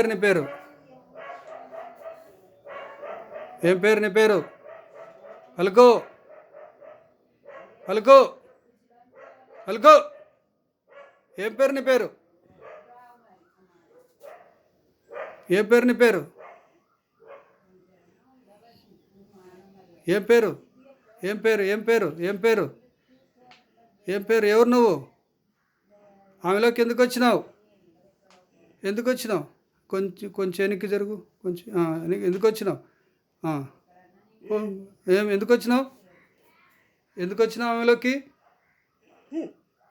పేరు నీ పేరు? ఏం పేరు నీ పేరు? పలుకో. పలుకో. పలుకో. ఏం పేరు నీ పేరు? ఏం పేరు నీ పేరు? ఏం పేరు? ఏం పేరు? ఏం పేరు? ఏం పేరు? ఏం పేరు? ఎవరు నువ్వు? ఆమెలోకి ఎందుకు వచ్చినావు? ఎందుకు వచ్చినావు? కొంచెం కొంచెం వెనక్కి జరుగు. కొంచెం ఎందుకు వచ్చినావు? ఏం ఎందుకు వచ్చినావు? ఎందుకు వచ్చినావు ఆమెలోకి?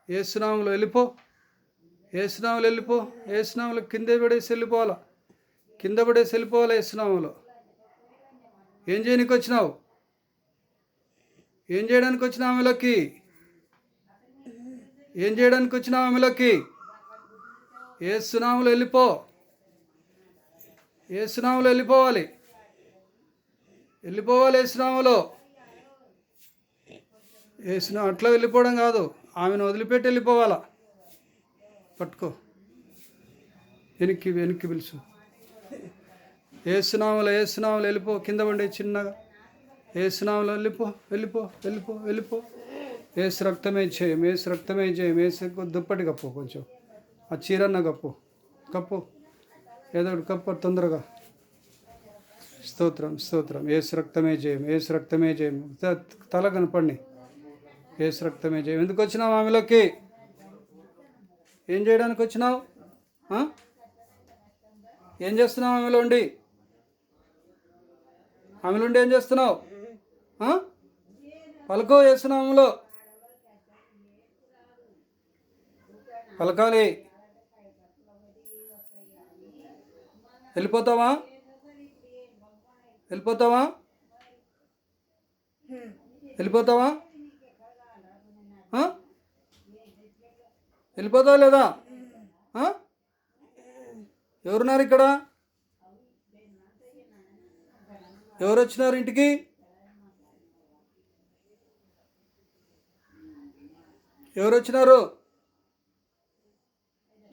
ఏసునాములు వెళ్ళిపో. ఏసునాములు వెళ్ళిపో. ఏసునాములు కింద పడేసి వెళ్ళిపోవాలా? కింద పడేసి వెళ్ళిపోవాలా ఏసునాములు? ఏం చేయడానికి వచ్చినావు? ఏం చేయడానికి వచ్చినావు ఆమెలోకి? ఏం చేయడానికి వచ్చినావు ఆమెలోకి? ఏ సునాములు వెళ్ళిపో. ఏసునాములు వెళ్ళిపోవాలి? వెళ్ళిపోవాలి ఏసునాములో వేసిన అట్లా వెళ్ళిపోవడం కాదు. ఆమెను వదిలిపెట్టి వెళ్ళిపోవాలా? పట్టుకో. వెనక్కి వెనక్కి పిలుచు ఏసునాములు ఏసునాములు వెళ్ళిపో? కింద పండి చిన్నగా. ఏసునాములు వెళ్ళిపో? వెళ్ళిపో వెళ్ళిపో వెళ్ళిపో. ఏసు రక్తమే చేయం ఏసు రక్తమే చేయం ఏసు దుప్పటి కప్పు కొంచెం. ఆ చీరన్న కప్పు. కప్పు. ఏదో ఒకటి కప్ప తొందరగా. స్తోత్రం స్తోత్రం. ఏసు రక్తమే జయం ఏసు రక్తమే జయం. త- తల కనపడి ఏసు రక్తమే జయం. ఎందుకు వచ్చినావు ఆమెలోకి? ఏం చేయడానికి వచ్చినావు? ఏం చేస్తున్నావు ఆమెలో ఉండి? ఆమెలో ఉండి ఏం చేస్తున్నావు? పలకో పలుకో చేస్తున్నావు ఆమెలో పలకాలి. వెళ్ళిపోతావా? వెళ్ళిపోతావా? వెళ్ళిపోతావా? వెళ్ళిపోతావా లేదా? ఎవరున్నారు ఇక్కడ? ఎవరు వచ్చినారు ఇంటికి? ఎవరు వచ్చినారు?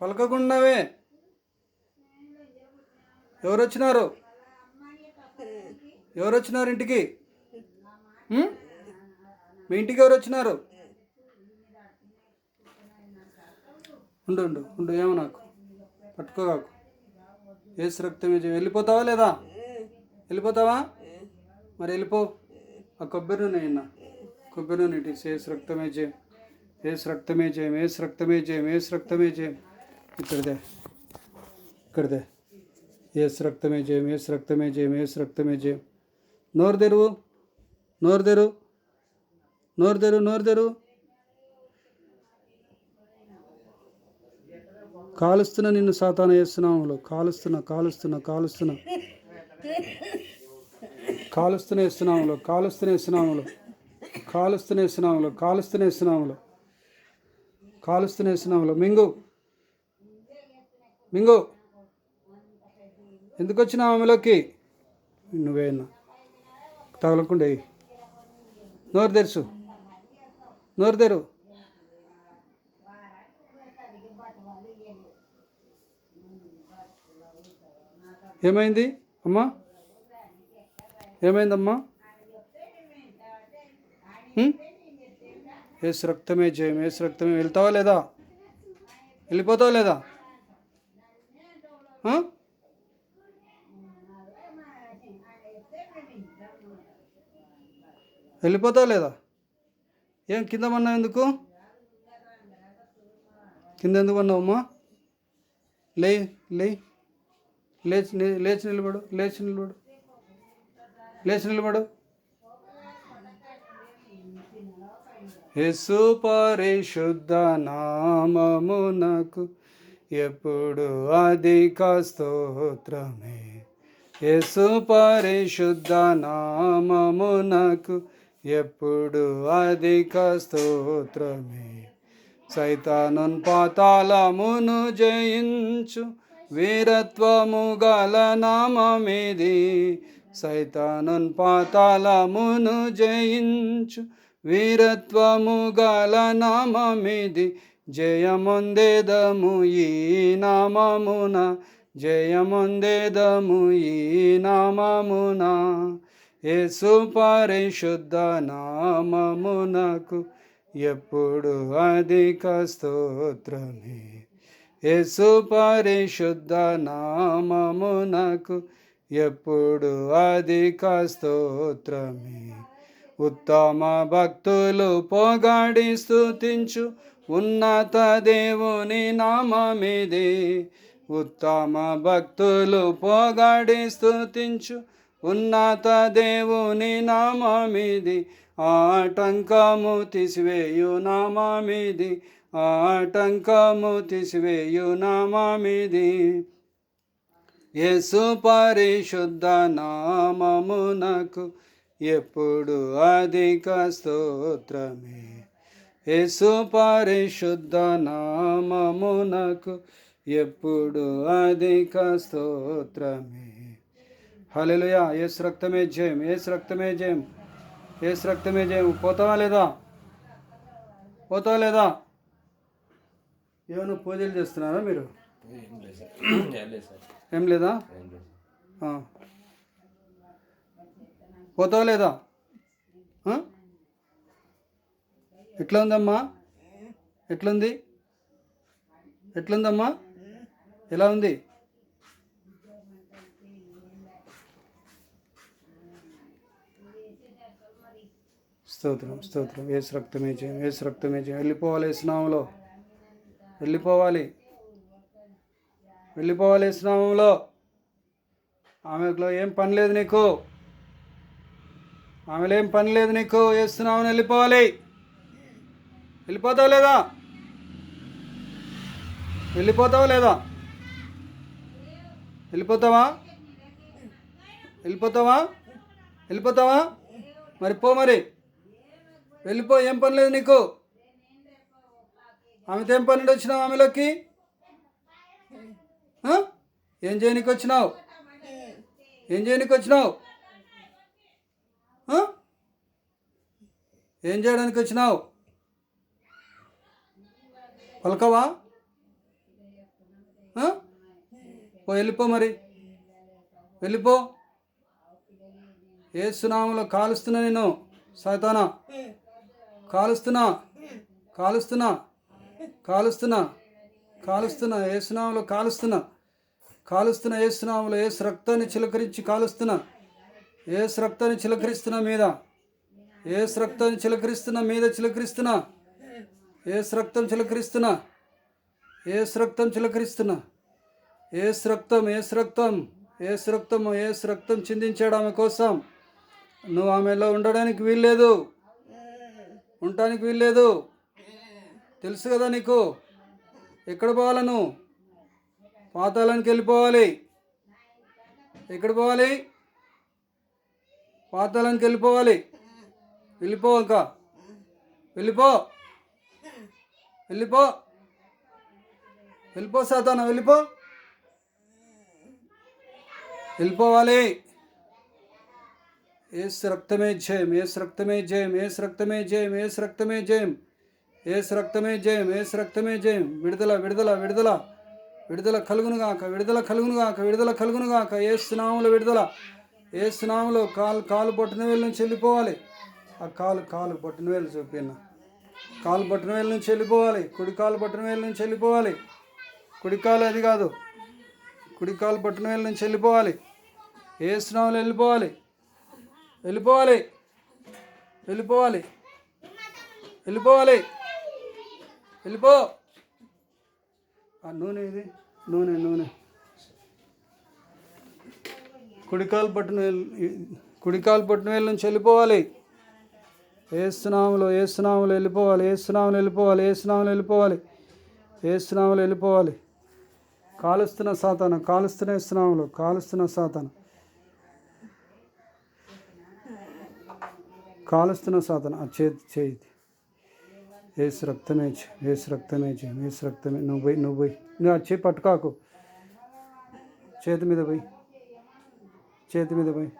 పలకకుండావే ఎవరు వచ్చినారు ఎవరు వచ్చినారు ఇంటికి మీ ఇంటికి ఎవరు వచ్చినారు ఉండు ఉండు ఉండు ఏమో నాకు. పట్టుకోగాకు ఏసు రక్తం వెళ్ళిపోతావా లేదా? వెళ్ళిపోతావా? మరి వెళ్ళిపో. ఆ కొబ్బరి నూనె అయిన కొబ్బరి నూనె ఇటు ఏసు రక్తమే చేయం ఏసు రక్తమే చేయం ఏసు రక్తమే చేయం ఏసు రక్తమే చేయం ఇక్కడదే. ఇక్కడదే. ఏసు రక్తమే జయం ఏసు రక్తమే జయం ఏసు రక్తమే జయం. నోరు తెరువు నోరు తెరువు నోరు తెరు నోరు తెరువు. కాలుస్తున్న నిన్ను సాతాన వేస్తున్నాములు కాలుస్తున్న కాలుస్తున్న కాలుస్తున్న. కాలుస్తున్న వేస్తున్నాములో కాలుస్తున్న వేస్తున్నాములో కాలుస్తున్న వేస్తున్నాములో కాలుస్తున్న వేస్తున్నాములో కాలుస్తున్న వేస్తున్నాములో మింగు. మింగు. ఎందుకు వచ్చినావు ఆమెలోకి నువ్వేనా తగలకుండా నోరు తెరుసు. నోరు తెరు. ఏమైంది? అమ్మా. ఏమైందమ్మా? ఏసు రక్తమే జయం. ఏసు రక్తమే. వెళ్తావా లేదా? వెళ్ళిపోతావా లేదా ఆ? వెళ్ళిపోతావా లేదా? ఏం కింద పన్నావు ఎందుకు? కింద ఎందుకు పన్నావమ్మా లే లే లేచి లేచి నిలబడు లేచి నిలబడు లేచి నిలబడు. యేసు పరిశుద్ధ నామమునకు ఎప్పుడు అధిక స్తోత్రమే. యేసు పరిశుద్ధ నామమునకు ఎప్పుడు అధిక స్తోత్రమే. సైతానున్ పాతాళమును జయించు వీరత్వము గల నామమిది. సైతానున్ పాతాళమును జయించు వీరత్వము గల నామమిది. జయముందేదము ఈ నామమున జయముందేదము ఈ నామమున యేసు పరిశుద్ధ నామమునకు ఎప్పుడు అధిక స్తోత్రమే. యేసు పరిశుద్ధ నామమునకు ఎప్పుడు అధిక స్తోత్రమే. ఉత్తమ భక్తులు పొగాడి స్థుతించు ఉన్నత దేవుని నామమిది. ఉత్తమ భక్తులు పొగాడి స్థుతించు ఉన్నత దేవుని నామమిది ఆటంకము తీసివేయు నామమిది ఆటంకము తీసివేయు నామమిది. యేసు పరిశుద్ధ నామమునకు ఎప్పుడు అధిక స్తోత్రమే. యేసు పరిశుద్ధ నామమునకు ఎప్పుడు అధిక స్తోత్రమే. హల్లెలూయా. యేసు రక్తమే జయం. యేసు రక్తమే జయం. యేసు రక్తమే జయం. పోతావా లేదా? పోతావా లేదా? ఏమైనా పూజలు చేస్తున్నారా మీరు? ఏం లేదు. పోతావా లేదా? ఎట్లా ఉందమ్మా? ఎట్లుంది? ఎట్లుందమ్మా? ఎలా ఉంది? స్తోత్రం స్తోత్రం. ఏసు రక్తమే చేయం ఏసు రక్తమే చేయం వెళ్ళిపోవాలి స్నామంలో వెళ్ళిపోవాలి. వెళ్ళిపోవాలి స్నామంలో ఆమెలో ఏం పని లేదు నీకు. ఆమెలో ఏం పని లేదు నీకు. వేస్తున్నామని వెళ్ళిపోవాలి. వెళ్ళిపోతావు లేదా? వెళ్ళిపోతావు లేదా? వెళ్ళిపోతావా? వెళ్ళిపోతావా? వెళ్ళిపోతావా? మరి పో మరి. వెళ్ళిపో ఏం పని లేదు నీకు. ఆమెతో ఏం పని వచ్చినావు ఆమెలోకి? ఏం చేయనికి వచ్చినావు? ఏం చేయనికి వచ్చినావు? ఏం చేయడానికి వచ్చినావు? పలకవా? పో వెళ్ళిపో మరి. వెళ్ళిపో. ఏ సునాములో కాలుస్తున్నా నేను సైతానా. కాలుస్తున్నా. కాలుస్తున్నా. కాలుస్తున్నా. కాలుస్తున్నా. ఏ సునాములో కాలుస్తున్నా. కాలుస్తున్న ఏ సునాములో ఏ రక్తాన్ని చిలకరించి కాలుస్తున్నా. ఏ రక్తాన్ని చిలకరిస్తున్నా మీద. ఏ రక్తాన్ని చిలకరిస్తున్నా మీద చిలకరిస్తున్నా. ఏ రక్తం చిలకరిస్తున్నా. ఏ రక్తం చిలకరిస్తున్నా. ఏసు రక్తం ఏసు రక్తం ఏసు రక్తం ఏసు రక్తం చిందించాడు ఆమె కోసం. నువ్వు ఆమెలో ఉండడానికి వీల్లేదు. ఉండటానికి వీల్లేదు. తెలుసు కదా నీకు? ఎక్కడ పోవాలి నువ్వు పాతాళానికి వెళ్ళిపోవాలి. ఎక్కడ పోవాలి? పాతాళానికి వెళ్ళిపోవాలి. వెళ్ళిపో ఇంకా. వెళ్ళిపో. వెళ్ళిపో. వెళ్ళిపో సాతాన. వెళ్ళిపో. వెళ్ళిపోవాలి. ఏస్ రక్తమే జయం ఏస్ రక్తమే జయం ఏస్ రక్తమే జయం ఏస్ రక్తమే జయం ఏస్ రక్తమే జయం ఏస్ రక్తమే జయం. విడుదల విడుదల విడుదల విడుదల కలుగునుగాక విడుదల కలుగునుగాక విడుదల కలుగునుగాక ఏ స్నాములు విడుదల ఏ స్నాములు కాలు కాలు పట్టిన వేలు నుంచి వెళ్ళిపోవాలి. ఆ కాలు కాలు పట్టిన వేలు చూపిన కాలు పట్టిన వేలు నుంచి వెళ్ళిపోవాలి. కుడి కాలు పట్టిన వేలు నుంచి వెళ్ళిపోవాలి. కుడి కాలు అది కాదు. కుడి కాలు పట్టిన వేలు నుంచి వెళ్ళిపోవాలి. ఏ స్నాములు వెళ్ళిపోవాలి? వెళ్ళిపోవాలి. వెళ్ళిపోవాలి. వెళ్ళిపోవాలి. వెళ్ళిపో. ఆ నూనె ఇది. నూనె నూనె. కుడికాలు పట్టిన కుడికాలు పట్టిన వెళ్ళి నుంచి వెళ్ళిపోవాలి. ఏసునాములో ఏసునాములు వెళ్ళిపోవాలి? ఏసునాములు వెళ్ళిపోవాలి? ఏసునాములు వెళ్ళిపోవాలి? ఏసునాములు వెళ్ళిపోవాలి? కాలుస్తున్న సాతాను కాలుస్తున్న ఇస్తున్నాములు కాలుస్తున్న సాతాను. కాలుస్తున్న సాధన ఆ చేతి చేయి ఏసు రక్తమే చే- రక్తమే చేయం ఏసు రక్తమే. నువ్వు పోయి నువ్వు పోయి. నువ్వు ఆ చేయి పట్టుకోకు. చేతి మీద పోయి. చేతి మీద పోయి.